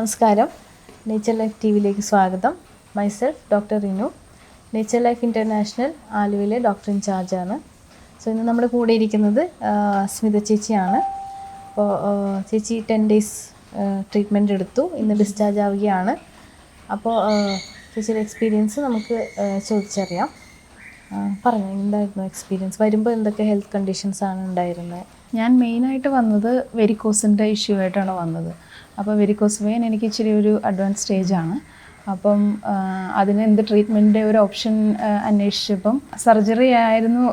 നമസ്കാരം. Nature life T വിയിലേക്ക് സ്വാഗതം. Myself doctor Rinu nature life international ആലുവയിലെ ഡോക്ടർ ഇൻചാർജാണ് സോ ഇന്ന് നമ്മുടെ കൂടെ ഇരിക്കുന്നത് സ്മിത ചേച്ചിയാണ്. അപ്പോൾ ചേച്ചി ടെൻ ഡേയ്സ് ട്രീറ്റ്മെന്റ് എടുത്തു. ഇന്ന് ഡിസ്ചാർജ് ആവുകയാണ്. അപ്പോൾ ചേച്ചിയുടെ എക്സ്പീരിയൻസ് നമുക്ക് ചോദിച്ചറിയാം. പറഞ്ഞു എന്തായിരുന്നു എക്സ്പീരിയൻസ് വരുമ്പോൾ എന്തൊക്കെ ഹെൽത്ത് കണ്ടീഷൻസ് ആണ് ഉണ്ടായിരുന്നത്? ഞാൻ മെയിനായിട്ട് വന്നത് വെരിക്കോസിന്റെ ഇഷ്യൂ ആയിട്ടാണ് വന്നത്. അപ്പോൾ വെരിക്കോസ് വെയിൻ എനിക്ക് ഇച്ചിരി ഒരു അഡ്വാൻസ് സ്റ്റേജാണ് അപ്പം അതിന് എന്ത് ട്രീറ്റ്മെന്റിന്റെ ഒരു ഓപ്ഷൻ അന്വേഷിച്ചപ്പം സർജറി ആയിരുന്നു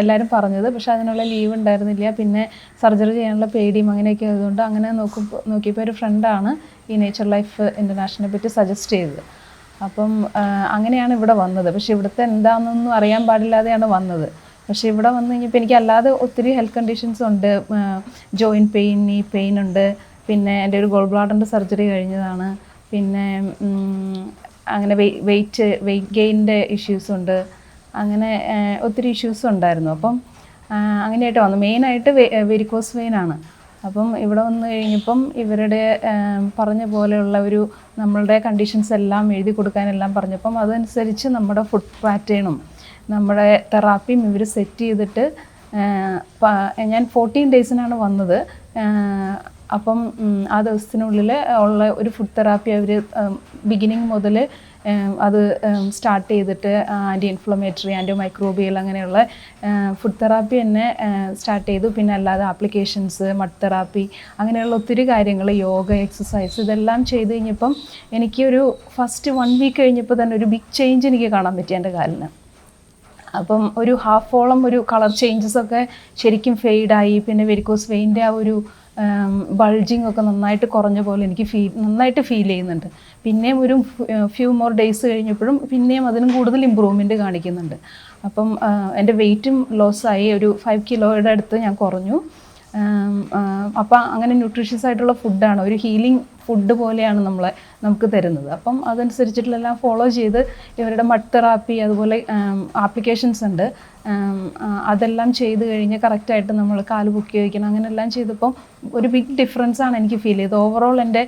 എല്ലാവരും പറഞ്ഞത്. പക്ഷേ അതിനുള്ള ലീവ് ഉണ്ടായിരുന്നില്ല. പിന്നെ സർജറി ചെയ്യാനുള്ള പേടിയും അങ്ങനെയൊക്കെ ആയതുകൊണ്ട് അങ്ങനെ നോക്കുമ്പോൾ നോക്കിയപ്പോൾ ഒരു ഫ്രണ്ടാണ് ഈ നേച്ചർ ലൈഫ് ഇന്റർനാഷണലിനെ പറ്റി സജസ്റ്റ് ചെയ്തത്. അപ്പം അങ്ങനെയാണ് ഇവിടെ വന്നത്. പക്ഷേ ഇവിടുത്തെ എന്താണെന്നൊന്നും അറിയാൻ പാടില്ലാതെയാണ് വന്നത്. പക്ഷേ ഇവിടെ വന്നു കഴിഞ്ഞപ്പോൾ എനിക്ക് അല്ലാതെ ഒത്തിരി ഹെൽത്ത് കണ്ടീഷൻസ് ഉണ്ട്. ജോയിന്റ് പെയിൻ നീ പെയിൻ ഉണ്ട്. പിന്നെ എന്റെ ഒരു ഗോൾ ബ്ലാഡറിന്റെ സർജറി കഴിഞ്ഞതാണ്. പിന്നെ അങ്ങനെ വെയിറ്റ് വെയിറ്റ് ഗെയിനിന്റെ ഇഷ്യൂസ് ഉണ്ട്. അങ്ങനെ ഒത്തിരി ഇഷ്യൂസ് ഉണ്ടായിരുന്നു. അപ്പം അങ്ങനെയായിട്ട് വന്നു. മെയിനായിട്ട് വെരിക്കോസ് വെയിനാണ് അപ്പം ഇവിടെ വന്നു കഴിഞ്ഞപ്പം ഇവരുടെ പറഞ്ഞ പോലെയുള്ള ഒരു നമ്മളുടെ കണ്ടീഷൻസ് എല്ലാം എഴുതി കൊടുക്കാനെല്ലാം പറഞ്ഞപ്പം അതനുസരിച്ച് നമ്മുടെ ഫുഡ് പാറ്റേണും നമ്മുടെ തെറാപ്പിയും ഇവർ സെറ്റ് ചെയ്തിട്ട് ഞാൻ ഫോർട്ടീൻ ഡേയ്സിനാണ് വന്നത്. അപ്പം ആ ദിവസത്തിനുള്ളിൽ ഉള്ള ഒരു ഫുഡ് തെറാപ്പി അവർ ബിഗിനിങ് മുതൽ അത് സ്റ്റാർട്ട് ചെയ്തിട്ട് ആന്റി ഇൻഫ്ലമേറ്ററി ആന്റി മൈക്രോബിയൽ അങ്ങനെയുള്ള ഫുഡ് തെറാപ്പി തന്നെ സ്റ്റാർട്ട് ചെയ്തു. പിന്നെ അല്ലാതെ ആപ്ലിക്കേഷൻസ് മഡ് തെറാപ്പി അങ്ങനെയുള്ള ഒത്തിരി കാര്യങ്ങൾ യോഗ എക്സസൈസ് ഇതെല്ലാം ചെയ്ത് കഴിഞ്ഞപ്പം എനിക്കൊരു ഫസ്റ്റ് വൺ വീക്ക് കഴിഞ്ഞപ്പോൾ തന്നെ ഒരു ബിഗ് ചേഞ്ച് എനിക്ക് കാണാൻ പറ്റി എന്റെ കാലിന്. അപ്പം ഒരു ഹാഫോളം ഒരു കളർ ചേഞ്ചസ് ഒക്കെ ശരിക്കും ഫെയ്ഡായി പിന്നെ വെരിക്കോസ് വെയിന്റെ ആ ഒരു ബൾജിങ് ഒക്കെ നന്നായിട്ട് കുറഞ്ഞ പോലെ എനിക്ക് ഫീൽ നന്നായിട്ട് ഫീൽ ചെയ്യുന്നുണ്ട്. പിന്നെയും ഒരു ഫ്യൂ മോർ ഡേയ്സ് കഴിഞ്ഞപ്പോഴും പിന്നെയും അതിനും കൂടുതൽ ഇമ്പ്രൂവ്മെന്റ് കാണിക്കുന്നുണ്ട്. അപ്പം എന്റെ വെയിറ്റും ആയി. ഒരു ഫൈവ് കിലോയുടെ അടുത്ത് ഞാൻ കുറഞ്ഞു. അപ്പം അങ്ങനെ ന്യൂട്രീഷ്യസ് ആയിട്ടുള്ള ഫുഡാണ് ഒരു ഹീലിംഗ് ഫുഡ് പോലെയാണ് നമ്മളെ നമുക്ക് തരുന്നത്. അപ്പം അതനുസരിച്ചിട്ടുള്ളെല്ലാം ഫോളോ ചെയ്ത് ഇവരുടെ മഡ് തെറാപ്പി അതുപോലെ ആപ്ലിക്കേഷൻസ് ഉണ്ട്. അതെല്ലാം ചെയ്ത് കഴിഞ്ഞ് കറക്റ്റായിട്ട് നമ്മൾ കാൽ പൊക്കി അങ്ങനെ എല്ലാം ചെയ്തപ്പം ഒരു ബിഗ് ഡിഫറൻസ് ആണ് എനിക്ക് ഫീൽ ചെയ്തത്. ഓവറോൾ എന്റെ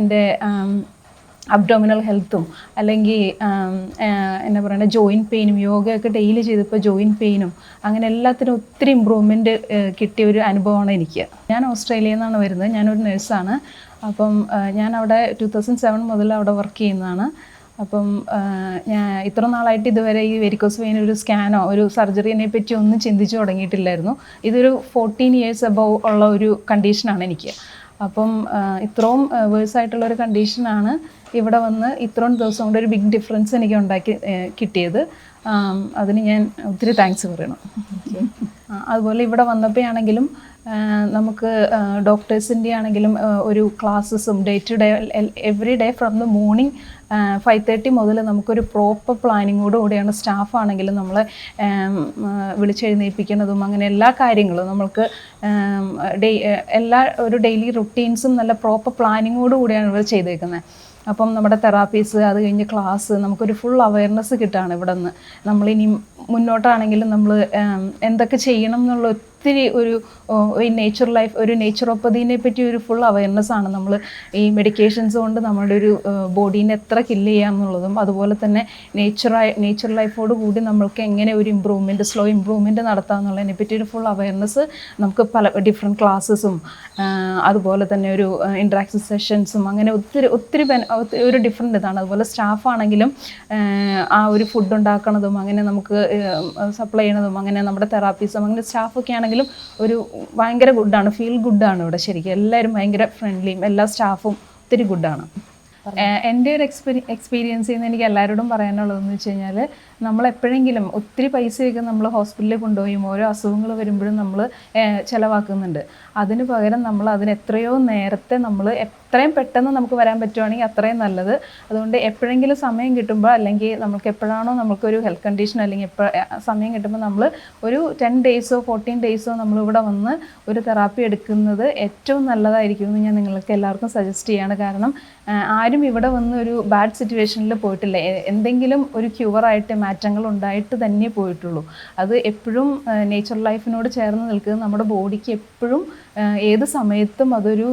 എന്റെ അബ്ഡോമിനൽ ഹെൽത്തും അല്ലെങ്കിൽ എന്താ പറയുക ജോയിന്റ് പെയിനും യോഗയൊക്കെ ഡെയിലി ചെയ്തപ്പോൾ ജോയിന്റ് പെയിനും അങ്ങനെ എല്ലാത്തിനും ഒത്തിരി ഇമ്പ്രൂവ്മെന്റ് കിട്ടിയ ഒരു അനുഭവമാണ് എനിക്ക്. ഞാൻ ഓസ്ട്രേലിയയിൽ നിന്നാണ് വരുന്നത്. ഞാനൊരു നഴ്സാണ് അപ്പം ഞാൻ അവിടെ ടു തൗസൻഡ് സെവൻ മുതൽ അവിടെ വർക്ക് ചെയ്യുന്നതാണ്. അപ്പം ഞാൻ ഇത്ര നാളായിട്ട് ഇതുവരെ ഈ വെരിക്കോസ് വെയിൻ ഒരു സ്കാനോ ഒരു സർജറിനെ പറ്റി ഒന്നും ചിന്തിച്ചു തുടങ്ങിയിട്ടില്ലായിരുന്നു. ഇതൊരു ഫോർട്ടീൻ ഇയേഴ്സ് അബവ് ഉള്ള ഒരു കണ്ടീഷനാണ് എനിക്ക്. അപ്പം ഇത്രയും വേഴ്സ് ആയിട്ടുള്ള ഒരു കണ്ടീഷനാണ് ഇവിടെ വന്ന് ഇത്രയും ദിവസം കൊണ്ട് ഒരു ബിഗ് ഡിഫറൻസ് എനിക്ക് ഉണ്ടാക്കി കിട്ടിയത്. അതിന് ഞാൻ ഒത്തിരി താങ്ക്സ് പറയണം. അതുപോലെ ഇവിടെ വന്നപ്പോഴാണെങ്കിലും നമുക്ക് ഡോക്ടേഴ്സിന്റെ ആണെങ്കിലും ഒരു ക്ലാസ്സസും day to day every day from the morning five thirty മുതൽ നമുക്കൊരു പ്രോപ്പർ പ്ലാനിങ്ങോട് കൂടിയാണ് സ്റ്റാഫ് ആണെങ്കിലും നമ്മളെ വിളിച്ചെഴുന്നേൽപ്പിക്കുന്നതും അങ്ങനെ എല്ലാ കാര്യങ്ങളും നമ്മൾക്ക് ഡേ എല്ലാ ഒരു ഡെയിലി റുട്ടീൻസും നല്ല പ്രോപ്പർ പ്ലാനിങ്ങോട് കൂടിയാണ് ഇവർ ചെയ്തേക്കുന്നത് അപ്പം നമ്മുടെ തെറാപ്പീസ് അത് കഴിഞ്ഞ് ക്ലാസ് നമുക്കൊരു ഫുൾ അവയർനെസ് കിട്ടുകയാണ് ഇവിടെ നിന്ന് നമ്മളിനി മുന്നോട്ടാണെങ്കിലും നമ്മൾ എന്തൊക്കെ ചെയ്യണം എന്നുള്ള ഒത്തിരി ഒരു ഈ നേച്ചർ ലൈഫ് ഒരു നേച്ചുറോപ്പതിനെ പറ്റി ഒരു ഫുൾ അവയർനെസ് ആണ്. നമ്മൾ ഈ മെഡിക്കേഷൻസ് കൊണ്ട് നമ്മുടെ ഒരു ബോഡീനെ എത്ര കില്ല് ചെയ്യാമെന്നുള്ളതും അതുപോലെ തന്നെ നേച്ചറായി നേച്ചർ ലൈഫോട് കൂടി നമ്മൾക്ക് എങ്ങനെ ഒരു ഇമ്പ്രൂവ്മെന്റ് സ്ലോ ഇമ്പ്രൂവ്മെന്റ് നടത്താമെന്നുള്ളതിനെ പറ്റി ഒരു ഫുൾ അവയർനെസ് നമുക്ക് പല ഡിഫറെന്റ് ക്ലാസ്സസും അതുപോലെ തന്നെ ഒരു ഇൻട്രാക്ഷൻ സെഷൻസും അങ്ങനെ ഒത്തിരി ഒത്തിരി ഒരു ഡിഫറെന്റ് ഇതാണ്. അതുപോലെ സ്റ്റാഫാണെങ്കിലും ആ ഒരു ഫുഡ് ഉണ്ടാക്കണതും അങ്ങനെ നമുക്ക് സപ്ലൈ ചെയ്യണതും അങ്ങനെ നമ്മുടെ തെറാപ്പീസും അങ്ങനെ സ്റ്റാഫൊക്കെ ആണെങ്കിലും ഒരു ഭയങ്കര ഗുഡാണ് ഫീൽ ഗുഡാണ് ഇവിടെ ശരിക്കും. എല്ലാവരും ഭയങ്കര ഫ്രണ്ട്ലിയും എല്ലാ സ്റ്റാഫും ഒത്തിരി ഗുഡാണ് എന്റെ ഒരു എക്സ്പീരി എക്സ്പീരിയൻസിൽ നിന്ന് എനിക്ക് എല്ലാവരോടും പറയാനുള്ളതെന്ന് വെച്ച് കഴിഞ്ഞാൽ നമ്മൾ എപ്പോഴെങ്കിലും ഒത്തിരി പൈസയൊക്കെ നമ്മൾ ഹോസ്പിറ്റലിൽ കൊണ്ടുപോയും ഓരോ അസുഖങ്ങൾ വരുമ്പോഴും നമ്മൾ ചിലവാക്കുന്നുണ്ട്. അതിന് പകരം നമ്മൾ അതിന് എത്രയോ നേരത്തെ നമ്മൾ എത്രയും പെട്ടെന്ന് നമുക്ക് വരാൻ പറ്റുവാണെങ്കിൽ അത്രയും നല്ലത്. അതുകൊണ്ട് എപ്പോഴെങ്കിലും സമയം കിട്ടുമ്പോൾ അല്ലെങ്കിൽ നമുക്ക് എപ്പോഴാണോ നമുക്കൊരു ഹെൽത്ത് കണ്ടീഷൻ അല്ലെങ്കിൽ എപ്പോൾ സമയം കിട്ടുമ്പോൾ നമ്മൾ ഒരു ടെൻ ഡേയ്സോ ഫോർട്ടീൻ ഡേയ്സോ നമ്മളിവിടെ വന്ന് ഒരു തെറാപ്പി എടുക്കുന്നത് ഏറ്റവും നല്ലതായിരിക്കും എന്ന് ഞാൻ നിങ്ങൾക്ക് എല്ലാവർക്കും സജസ്റ്റ് ചെയ്യാണ്. കാരണം ആരും ആരും ഇവിടെ വന്ന് ഒരു ബാഡ് സിറ്റുവേഷനിൽ പോയിട്ടില്ല. എന്തെങ്കിലും ഒരു ക്യൂവറായിട്ട് മാറ്റങ്ങൾ ഉണ്ടായിട്ട് തന്നെ പോയിട്ടുള്ളൂ. അത് എപ്പോഴും നേച്ചർ ലൈഫിനോട് ചേർന്ന് നിൽക്കുന്നത് നമ്മുടെ ബോഡിക്ക് എപ്പോഴും ഏത് സമയത്തും അതൊരു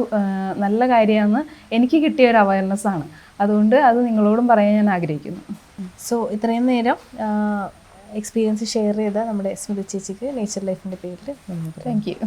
നല്ല കാര്യമാണെന്ന് എനിക്ക് കിട്ടിയ ഒരു അവയർനെസ് ആണ്. അതുകൊണ്ട് അത് നിങ്ങളോടും പറയാൻ ഞാൻ ആഗ്രഹിക്കുന്നു. സോ ഇത്രയും നേരം എക്സ്പീരിയൻസ് ഷെയർ ചെയ്ത നമ്മുടെ സ്മൃതി ചേച്ചിക്ക് നേച്ചർ ലൈഫിന്റെ പേരിൽ താങ്ക് യു